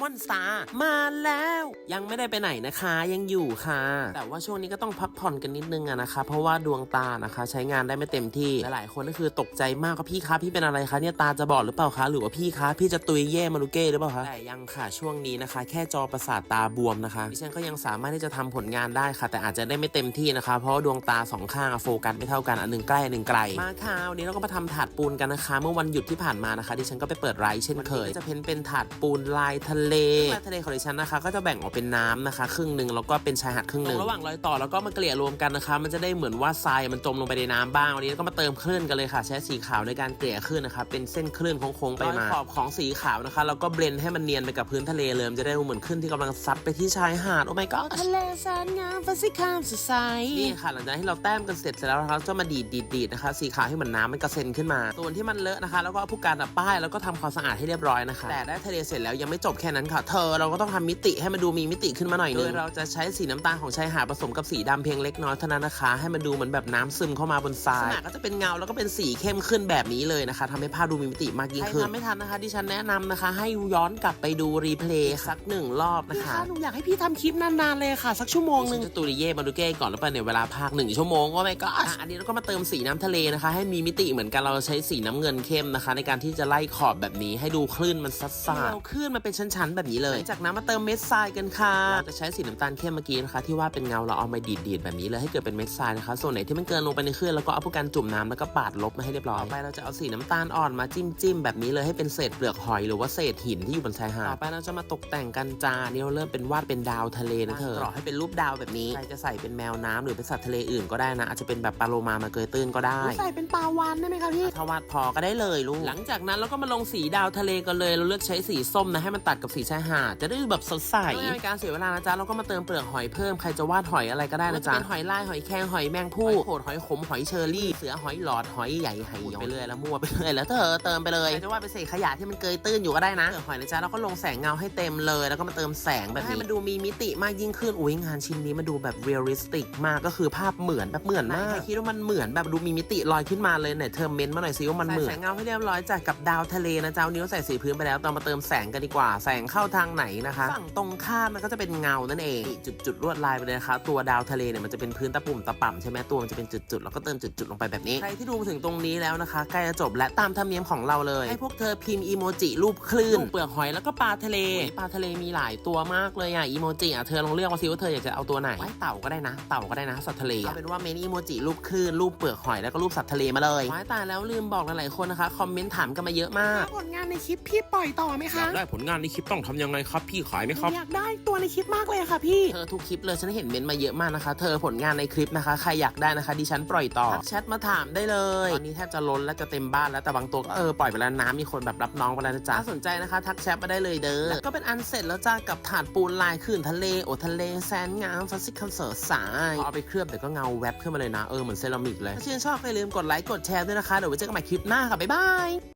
มอนสตาร์มาแล้ว ยังไม่ได้ไปไหนนะคะยังอยู่ค่ะ แต่ว่าช่วงนี้ก็ต้องพักผ่อนกันนิดนึงอะนะคะ เพราะว่าดวงตานะคะ ใช้งานได้ไม่เต็มที่หลายๆคนก็คือตกใจมากว่าพี่คะพี่เป็นอะไรคะเนี่ยตาจะบอดหรือเปล่าคะหรือว่าพี่คะพี่จะตุยเย่มารุเก้หรือเปล่าคะแต่ยังค่ะช่วงนี้นะคะ แค่จอประสาทตาบวมนะคะดิฉันก็ยังสามารถที่จะทำผลงานได้ค่ะ แต่อาจจะได้ไม่เต็มที่นะคะ เพราะว่าดวงตาสองข้างโฟกัสไม่เท่ากันอันหนึ่งใกล้อันหนึ่งไกลมาค่ะวันนี้เราก็มาทำถาดปูนกันนะคะ เมื่อวันหยุดที่ผ่านมานะคะดิฉันก็ไปเปิดไลฟ์เช่นเคยจะเพ้นเป็นถาดปูนลายทะเลลายทะเลของดิฉันนะคะ ก็จะแบ่งออกเป็นน้ำนะคะ ครึ่งหนึ่งแล้วก็เป็นชายหาดครึ่งหนึ่งระหว่างรอยต่อแล้วก็มาเกลี่ยรวมกันนะคะ มันจะได้เหมือนว่าทรายมันจมลงไปในน้ำบ้างวันนี้ก็มาเติมคลื่นกันเลยค่ะ ใช้สีขาวในการเกลี่ยคลื่นนะคะเป็นเส้นคลื่นโค้งๆไปมาขอบของสีขาวนะคะแล้วก็เบลนด์ให้มันเนียนไปกับพื้นทะเลเลยมันจะได้ดูเหมือนคลื่นที่กำลังซัดไปที่ชายหาดโอ้ my god ทะเลแสนงามฟ้าสีครามสดใสนี่ค่ะ หลังจากที่เราแต้มกันเสร็จเสร็จแล้วนะคะก็มาดีดดีดดีดนะคะสีขาวให้เหมือนน้ำมันกระเซ็นขึ้นมาส่วนที่มันเลอะนะคะ แล้วก็เอาผู้การอะป้ายแล้วก็ทำความสะอาดให้เรียบร้อยนะคะแต่ได้ทะเลเสร็จแล้วยังไม่จบแค่นั้นค่ะ เธอเราก็ต้องทำมิติให้มันดูมีมิติขึ้นมาหน่อยนึงโดยเราจะใช้สีน้ำตาลของชายหาดผสมกับสีดำเพียงเล็กน้อยเท่านั้นนะคะ ให้มันดูเหมือนแบบน้ำซึมเข้ามาบนทรายลักษณะก็จะเป็นเงาแล้วก็เป็นสีเข้มขึ้นแบบนี้เลยนะคะทำให้ภาพดูมีมิติมากยิ่งขึ้นใครทำไม่ทันนะคะดิฉันแนะนำนะคะ ให้ย้อนกลับไปดูรีเพลย์สักหนึ่งรอบนะคะหนูอยากให้พี่ทำคลิปนานๆเลยค่ะ สักชั่วโมงหนึ่งจะตูริเย่มาดูเก้ก่อนแล้วไปในเวลาพักหนึ่งชั่วโมงก็ไม่ก็อันนี้เราก็มาเติมสีน้ำทะเลนะคะ ให้มีมิติเหมือนกันเราใช้สีน้ำเงินเข้มนะคะ ในการที่จะไล่ขอบแบบนี้ให้ดูคลื่นมันซัดซาดคลื่นมันเป็นชั้นๆแบบนี้เลยจากนั้นมาเติมเม็ดทรายกันค่ะเราจะใช้สีน้ำตาลเข้มเมื่อกี้นะคะ ที่ว่าเป็นเงาเราเอามาดีดๆแบบนี้เลยให้เกิดเป็นเม็ดทรายนะคะ ส่วนไหนที่มันเกินลงไปในคลื่นแล้วก็เอาพวกการจุ่มน้ำแล้วก็ปาดลบมาให้เรียบร้อยต่อไปเราจะเอาสีน้ำตาลอ่อนมาจิ้มจิ้มๆแบบนี้เลยให้เป็นเศษเปลือกหอยหรือว่าเศษหินที่อยู่บนชายหาดต่อไปเราจะมาตกแต่งกันจานนี่เราเริ่มเป็นวาดเป็นดาวทะเลนะเธอกรอให้เป็นรูปดาวแบบนี้ใครจะใส่เป็นแมวน้ำหรือเป็นสัตว์ทะเลอื่นก็ได้นะอาจจะเป็นแบบปลาโลมามาเกยตื้นก็ได้ใส่เป็นปลาวานได้ไหมคะพี่ถ้าวาดพอก็ได้เลยลูกหลังจากนั้นเราก็มาลงสีดาวทะเลกันเลย เราเลือกใช้สีส้มนะให้มันตัดกับสีชายหาดจะได้แบบสดใสไม่เป็นการเสียเวลานะจ๊ะเราก็มาเติมเปลือกหอยเพิ่มใครจะวาดหอยอะไรก็ได้นะจ๊ะเป็นหอยลายหอยแครงหอยแมงผู้หอยโขดหอยขมหอยเชอรี่ เสือหอยหลอดหอยใหญ่ไหหยองไปเรื่อยแล้วมั่วไปเรื่อยแล้วเธอเติมไปเลยใครจะวาดเป็นเศษขยะที่มันเกยตื้นอยู่ก็ได้นะเปลือกหอยนะจ๊ะเราก็ลงแสงเงาให้เต็มเลยแล้วก็มาเติมแสงแบบนี้ให้มันดูมีมิติมากยิ่งขึ้นอุ้ยงานชิ้นนี้มันดูแบบเรียลลิสติกมากก็คือภาพเหมือนแบบเหมือนมากใครคิดว่ามันเหมือนแบบดูมีมิติลอยขึ้นมาเลยเนี่ยเธอเมนต์มาหน่อยซิว่ามันเหมือนแสงเงาให้เรียบร้อยจากกับดาวทะเลนะจ๊ะวันนี้เราใส่สีพื้นไปแล้วตอนมาเติมแสงกันดีกว่าแสงเข้าทางไหนนะคะฝั่งตรงข้ามมันก็จะเป็นเงานั่นเอง จุดจุดๆลวดลายไปเลยนะคะตัวดาวทะเลเนี่ยมันจะเป็นพื้นตะปุ่มตะป่ำใช่ไหมตัวมันจะเป็นจุดๆแล้วก็เติมจุดๆลงไปแบบนี้ใครที่ดูมาถึงตรงนี้แล้วนะคะใกล้จะจบและตามธรรมเนียมของเราเลย ให้พวกเธอพิมพ์อีโมจิรูปคลื่นรูปเปลือกหอยแล้วก็ปลาทะเลปลาทะเลมีหลายตัวมากเลยอะอีโมจิอะเธอลองเลือกมาสิว่าเธออยากจะเอาตัวไหนไว้เต่าก็ได้นะ เต่าก็ได้นะสัตว์ทะเลเอาเป็นว่าเมนอีโมจิรูปคลื่นรูปเปลือกหอยแล้วก็รูปสัตว์ทะเลมาเลยไว้ตายแล้วลืมบอกหลายๆคนนะคะคอมเมนต์ถามกันมาเยอะมากผลงานในคลิปพี่ปล่อยต่อไหมอคะยากได้ผลงานในคลิปต้องทำยังไงครับพี่ขายไหมครับ อยากได้ตัวในคลิปมากเลยค่ะพี่ เธอทุกคลิปเลยฉันเห็นเมนต์มาเยอะมากนะคะ เธอผลงานในคลิปนะคะ ใครอยากได้นะคะดิฉันปล่อยต่อทักแชทมาถามได้เลยตอนนี้แทบจะล้นแล้วจะเต็มบ้านแล้วแต่บางตัวก็เออปล่อยไปแล้วน้ำมีคนแบบรับน้องไปแล้วนะจ๊ะถ้าสนใจนะคะทักแชทมาได้เลยเด้อแล้วก็เป็นอันเสร็จแล้วจ้ากับถาดปูนลายขื่นทะเลโอทะเลแสนงามฟัสซิคอนเสิร์ตสายเอาไปเคลือบเดี๋ยวก็เงาแวบขึ้นมาเลยนะเออเหมือนเซรามิกเลยถ้าชื่นชอบก็อย่าลืมกดไลค์กดแชร์ด้วยนะคะเดี๋ยวไว้เจอกันใหม่คลิปหน้าค่ะบ๊ายบาย